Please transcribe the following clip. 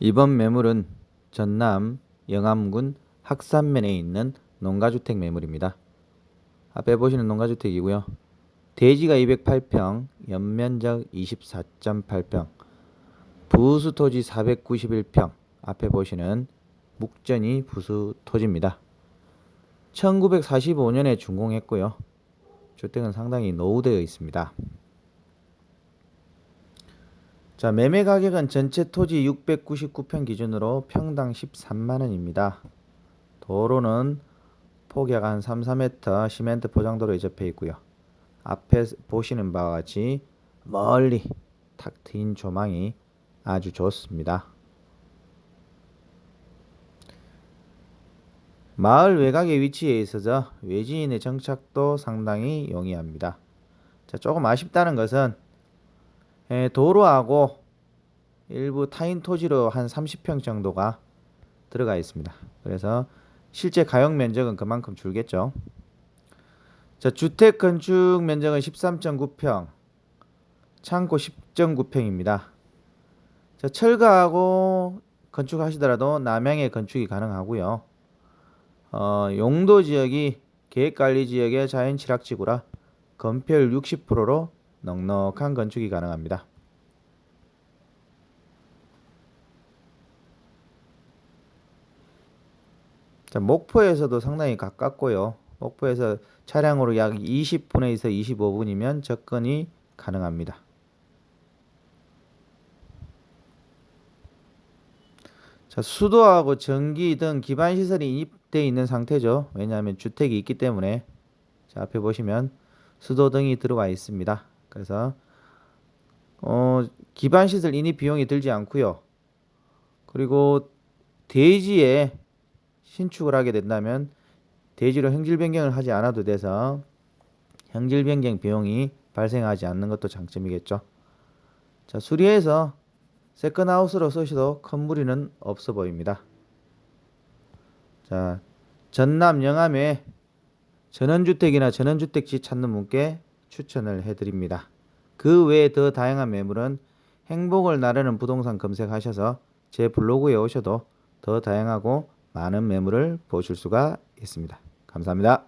이번 매물은 전남 영암군 학산면에 있는 농가주택 매물입니다. 앞에 보시는 농가주택이고요. 대지가 208평, 연면적 24.8평, 부수 토지 491평, 앞에 보시는 묵전이 부수 토지입니다. 1945년에 준공했고요. 주택은 상당히 노후되어 있습니다. 자, 매매 가격은 전체 토지 699평 기준으로 평당 13만 원입니다. 도로는 폭약 한 3, 4m 시멘트 포장도로에 접해 있고요. 앞에 보시는 바와 같이 멀리 탁 트인 조망이 아주 좋습니다. 마을 외곽에 위치해 있어서 외지인의 정착도 상당히 용이합니다. 자, 조금 아쉽다는 것은 에, 도로하고 일부 타인 토지로 한 30평 정도가 들어가 있습니다. 그래서 실제 가용 면적은 그만큼 줄겠죠. 자, 주택 건축 면적은 13.9평, 창고 10.9평입니다. 자, 철거하고 건축하시더라도 남향에 건축이 가능하고요. 어, 용도 지역이 계획관리 지역의 자연 취락지구라 건폐율 60%로 넉넉한 건축이 가능합니다. 자, 목포에서도 상당히 가깝고요. 목포에서 차량으로 약 20분에서 25분이면 접근이 가능합니다. 자, 수도하고 전기 등 기반 시설이 인입되어 있는 상태죠. 왜냐하면 주택이 있기 때문에 자, 앞에 보시면 수도 등이 들어와 있습니다. 그래서 어, 기반 시설 인입 비용이 들지 않고요. 그리고 대지에 신축을 하게 된다면 대지로 형질 변경을 하지 않아도 돼서 형질 변경 비용이 발생하지 않는 것도 장점이겠죠. 자, 수리해서 세컨하우스로 쓰셔도 큰 무리는 없어 보입니다. 자, 전남 영암에 전원주택이나 전원주택지 찾는 분께 추천을 해드립니다. 그 외에 더 다양한 매물은 행복을 나르는 부동산 검색하셔서 제 블로그에 오셔도 더 다양하고 많은 매물을 보실 수가 있습니다. 감사합니다.